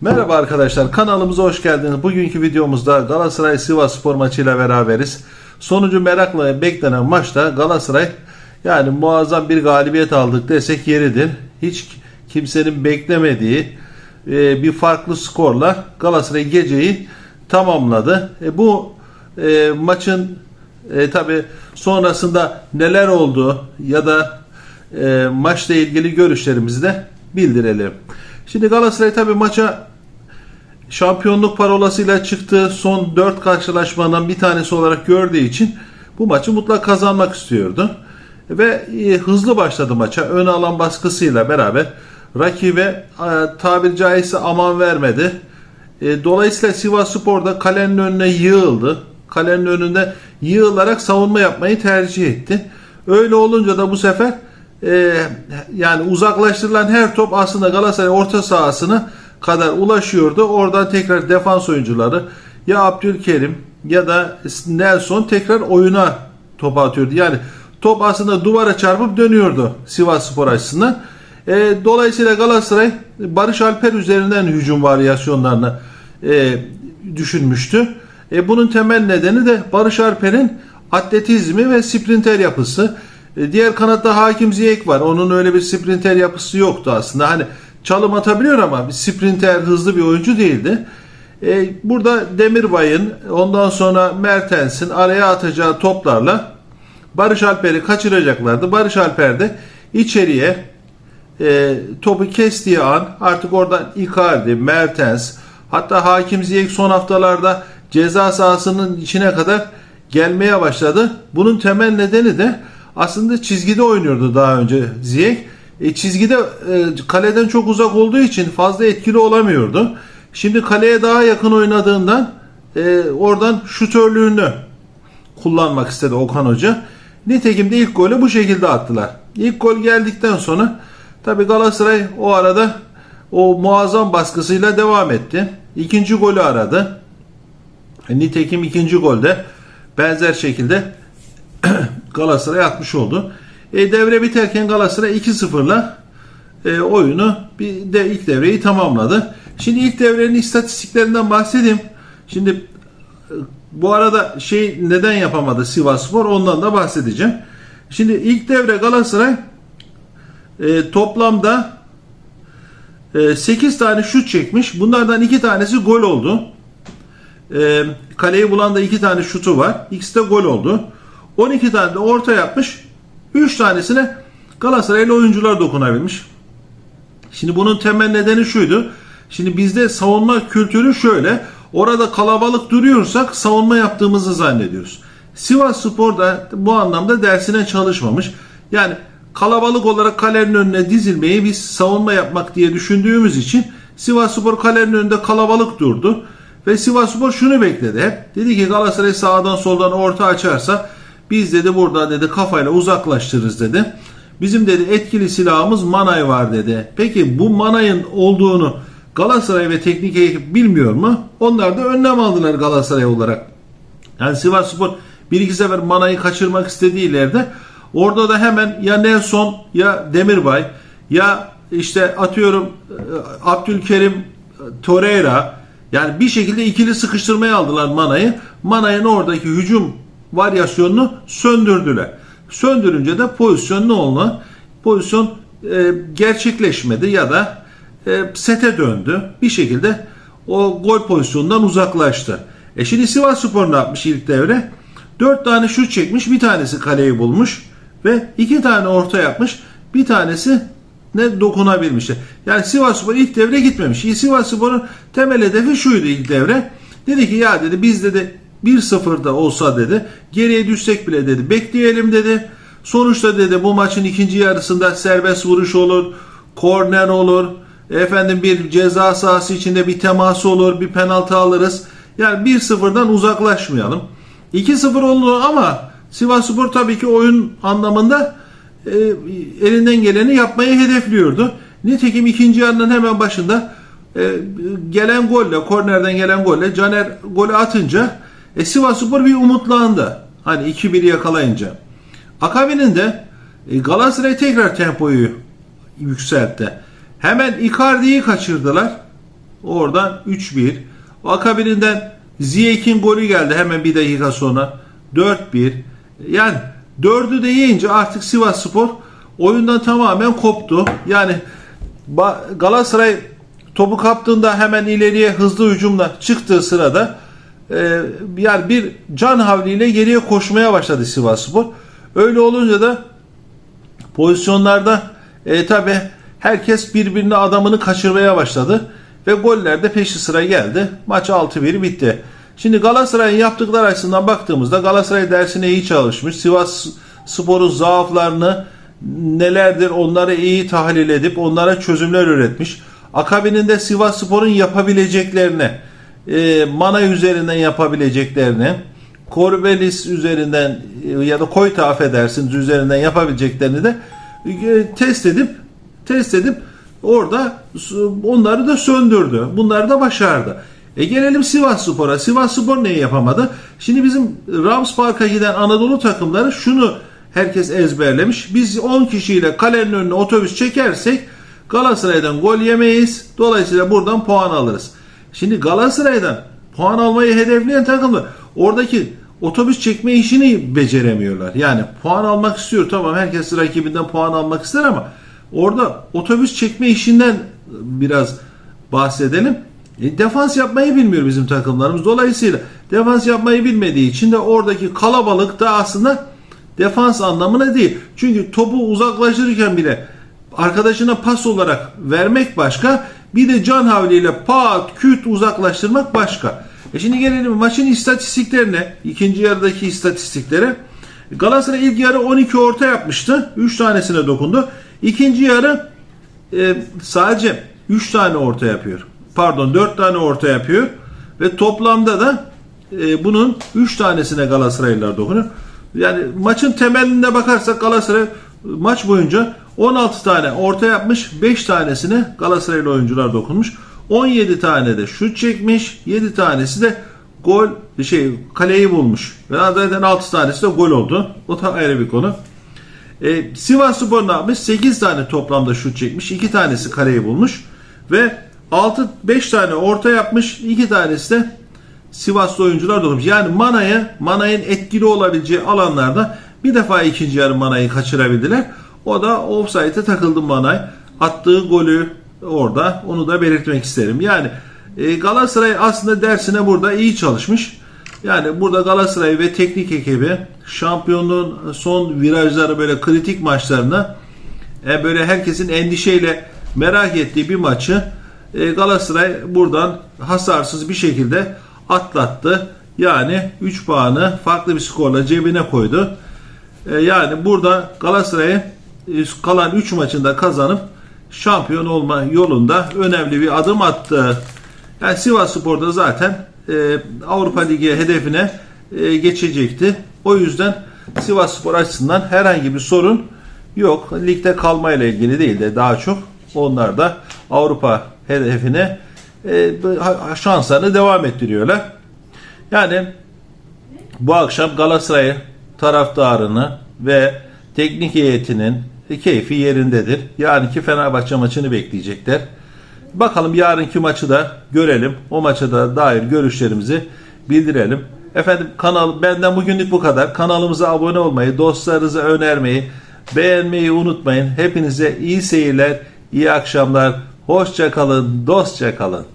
Merhaba arkadaşlar kanalımıza hoş geldiniz. Bugünkü videomuzda Galatasaray Sivas Spor maçıyla beraberiz. Sonucu merakla beklenen maçta Galatasaray yani muazzam bir galibiyet aldık desek yeridir. Hiç kimsenin beklemediği e, bir farklı skorla Galatasaray geceyi tamamladı. E, bu e, maçın e, tabi sonrasında neler oldu ya da e, maçla ilgili görüşlerimizi de bildirelim. Şimdi Galatasaray tabi maça şampiyonluk parolasıyla çıktı. Son 4 karşılaşmadan bir tanesi olarak gördüğü için bu maçı mutlak kazanmak istiyordu. Ve e, hızlı başladı maça. Ön alan baskısıyla beraber rakibe e, tabiri caizse aman vermedi. E, dolayısıyla Sivas Spor da kalenin önüne yığıldı. Kalenin önünde yığılarak savunma yapmayı tercih etti. Öyle olunca da bu sefer e, yani uzaklaştırılan her top aslında Galatasaray orta sahasına kadar ulaşıyordu. Oradan tekrar defans oyuncuları ya Abdülkerim ya da Nelson tekrar oyuna top atıyordu. Yani top aslında duvara çarpıp dönüyordu Sivas Spor açısından. E, dolayısıyla Galatasaray Barış Alper üzerinden hücum varyasyonlarını e, düşünmüştü. E, bunun temel nedeni de Barış Alper'in atletizmi ve sprinter yapısı. E, diğer kanatta Hakim Ziyech var. Onun öyle bir sprinter yapısı yoktu aslında. Hani çalım atabiliyor ama bir sprinter hızlı bir oyuncu değildi. E, burada Demirbay'ın ondan sonra Mertens'in araya atacağı toplarla Barış Alper'i kaçıracaklardı. Barış Alper de içeriye e, topu kestiği an artık oradan Icardi, Mertens hatta Hakim Ziyech son haftalarda ceza sahasının içine kadar gelmeye başladı. Bunun temel nedeni de aslında çizgide oynuyordu daha önce Ziyech. E, çizgide e, kaleden çok uzak olduğu için fazla etkili olamıyordu. Şimdi kaleye daha yakın oynadığından e, oradan şutörlüğünü kullanmak istedi Okan Hoca. Nitekim de ilk golü bu şekilde attılar. İlk gol geldikten sonra tabi Galatasaray o arada o muazzam baskısıyla devam etti. İkinci golü aradı. E, nitekim ikinci golde benzer şekilde Galatasaray atmış oldu. E, devre biterken Galatasaray 2-0'la e, oyunu bir de ilk devreyi tamamladı. Şimdi ilk devrenin istatistiklerinden bahsedeyim. Şimdi e, bu arada şey neden yapamadı Sivasspor ondan da bahsedeceğim. Şimdi ilk devre Galatasaray e, toplamda e, 8 tane şut çekmiş. Bunlardan 2 tanesi gol oldu. E, kaleyi bulan da 2 tane şutu var. İkisi de gol oldu. 12 tane de orta yapmış. 3 tanesine Galatasaraylı oyuncular dokunabilmiş. Şimdi bunun temel nedeni şuydu. Şimdi bizde savunma kültürü şöyle. Orada kalabalık duruyorsak savunma yaptığımızı zannediyoruz. Sivas Spor da bu anlamda dersine çalışmamış. Yani kalabalık olarak kalenin önüne dizilmeyi biz savunma yapmak diye düşündüğümüz için Sivas Spor kalenin önünde kalabalık durdu. Ve Sivas Spor şunu bekledi hep. Dedi ki Galatasaray sağdan soldan orta açarsa biz dedi burada dedi kafayla uzaklaştırırız dedi. Bizim dedi etkili silahımız Manay var dedi. Peki bu Manay'ın olduğunu Galatasaray ve teknik ekip bilmiyor mu? Onlar da önlem aldılar Galatasaray olarak. Yani Sivas Spor bir iki sefer Manay'ı kaçırmak istediği ileride orada da hemen ya Nelson ya Demirbay ya işte atıyorum e, Abdülkerim e, Torreira yani bir şekilde ikili sıkıştırmaya aldılar Manay'ı. Manay'ın oradaki hücum varyasyonunu söndürdüler. Söndürünce de pozisyon ne oldu? Pozisyon e, gerçekleşmedi ya da e, sete döndü. Bir şekilde o gol pozisyonundan uzaklaştı. E şimdi Sivas Spor ne yapmış ilk devre? 4 tane şut çekmiş, bir tanesi kaleyi bulmuş ve iki tane orta yapmış. Bir tanesi ne dokunabilmiş. Yani Sivas Spor ilk devre gitmemiş. Sivas Spor'un temel hedefi şuydu ilk devre. Dedi ki ya dedi biz dedi 1-0'da olsa dedi geriye düşsek bile dedi bekleyelim dedi. Sonuçta dedi bu maçın ikinci yarısında serbest vuruş olur, korner olur, efendim bir ceza sahası içinde bir temas olur, bir penaltı alırız. Yani 1-0'dan uzaklaşmayalım. 2-0 oldu ama Sivasspor tabii ki oyun anlamında e, elinden geleni yapmayı hedefliyordu. Nitekim ikinci yarının hemen başında e, gelen golle, kornerden gelen golle Caner golü atınca e, Sivasspor bir umutlandı. Hani 2-1 yakalayınca. Akabininde e, Galatasaray tekrar tempoyu yükseltti. Hemen Icardi'yi kaçırdılar. Oradan 3-1. Akabininden Ziyek'in golü geldi hemen bir dakika sonra. 4-1. Yani 4'ü de yiyince artık Sivas Spor oyundan tamamen koptu. Yani Galatasaray topu kaptığında hemen ileriye hızlı hücumla çıktığı sırada e, yani bir can havliyle geriye koşmaya başladı Sivasspor. Öyle olunca da pozisyonlarda e, tabi herkes birbirine adamını kaçırmaya başladı ve goller de peşi sıra geldi. Maç 6-1 bitti. Şimdi Galatasaray'ın yaptıkları açısından baktığımızda Galatasaray dersine iyi çalışmış. Sivas Spor'un zaaflarını nelerdir onları iyi tahlil edip onlara çözümler üretmiş. Akabininde Sivas Spor'un yapabileceklerini, e, Mana üzerinden yapabileceklerini, Korbelis üzerinden e, ya da Koyta affedersiniz üzerinden yapabileceklerini de e, test edip test edip orada onları da söndürdü. Bunları da başardı. E gelelim Sivas Spor'a. Sivas Spor neyi yapamadı? Şimdi bizim Rams Park'a giden Anadolu takımları şunu herkes ezberlemiş. Biz 10 kişiyle kalenin önüne otobüs çekersek Galatasaray'dan gol yemeyiz. Dolayısıyla buradan puan alırız. Şimdi Galatasaray'dan puan almayı hedefleyen takımlar oradaki otobüs çekme işini beceremiyorlar. Yani puan almak istiyor tamam herkes rakibinden puan almak ister ama orada otobüs çekme işinden biraz bahsedelim. E, defans yapmayı bilmiyor bizim takımlarımız. Dolayısıyla defans yapmayı bilmediği için de oradaki kalabalık da aslında defans anlamına değil. Çünkü topu uzaklaştırırken bile arkadaşına pas olarak vermek başka. Bir de can havliyle pat küt uzaklaştırmak başka. E şimdi gelelim maçın istatistiklerine. ikinci yarıdaki istatistiklere. Galatasaray ilk yarı 12 orta yapmıştı. 3 tanesine dokundu. İkinci yarı e, sadece 3 tane orta yapıyor. Pardon 4 tane orta yapıyor. Ve toplamda da e, bunun 3 tanesine Galatasaraylılar dokunuyor. Yani maçın temelinde bakarsak Galatasaray maç boyunca 16 tane orta yapmış, 5 tanesine Galatasaraylı oyuncular dokunmuş. 17 tane de şut çekmiş, 7 tanesi de gol şey kaleyi bulmuş. Ve zaten 6 tanesi de gol oldu. O da ayrı bir konu. E, Sivas Spor ne yapmış? 8 tane toplamda şut çekmiş. 2 tanesi kaleyi bulmuş. Ve 6 5 tane orta yapmış. 2 tanesi de Sivaslı oyuncular dokunmuş. Yani Mana'ya, Mana'nın etkili olabileceği alanlarda bir defa ikinci yarı Mana'yı kaçırabildiler. O da offside'e takıldı Manay. Attığı golü orada onu da belirtmek isterim. Yani e, Galatasaray aslında dersine burada iyi çalışmış. Yani burada Galatasaray ve teknik ekibi şampiyonluğun son virajları böyle kritik maçlarına e, böyle herkesin endişeyle merak ettiği bir maçı e, Galatasaray buradan hasarsız bir şekilde atlattı. Yani 3 puanı farklı bir skorla cebine koydu. Yani burada Galatasaray'ı e, kalan 3 maçında kazanıp şampiyon olma yolunda önemli bir adım attı. Yani Sivas Spor'da zaten e, Avrupa Ligi hedefine e, geçecekti. O yüzden Sivas Spor açısından herhangi bir sorun yok. Ligde kalmayla ilgili değil de daha çok onlar da Avrupa hedefine e, şanslarını devam ettiriyorlar. Yani bu akşam Galatasaray taraftarını ve teknik heyetinin keyfi yerindedir. Yarınki Fenerbahçe maçını bekleyecekler. Bakalım yarınki maçı da görelim. O maça da dair görüşlerimizi bildirelim. Efendim kanal benden bugünlük bu kadar. Kanalımıza abone olmayı, dostlarınıza önermeyi, beğenmeyi unutmayın. Hepinize iyi seyirler, iyi akşamlar. Hoşça kalın, dostça kalın.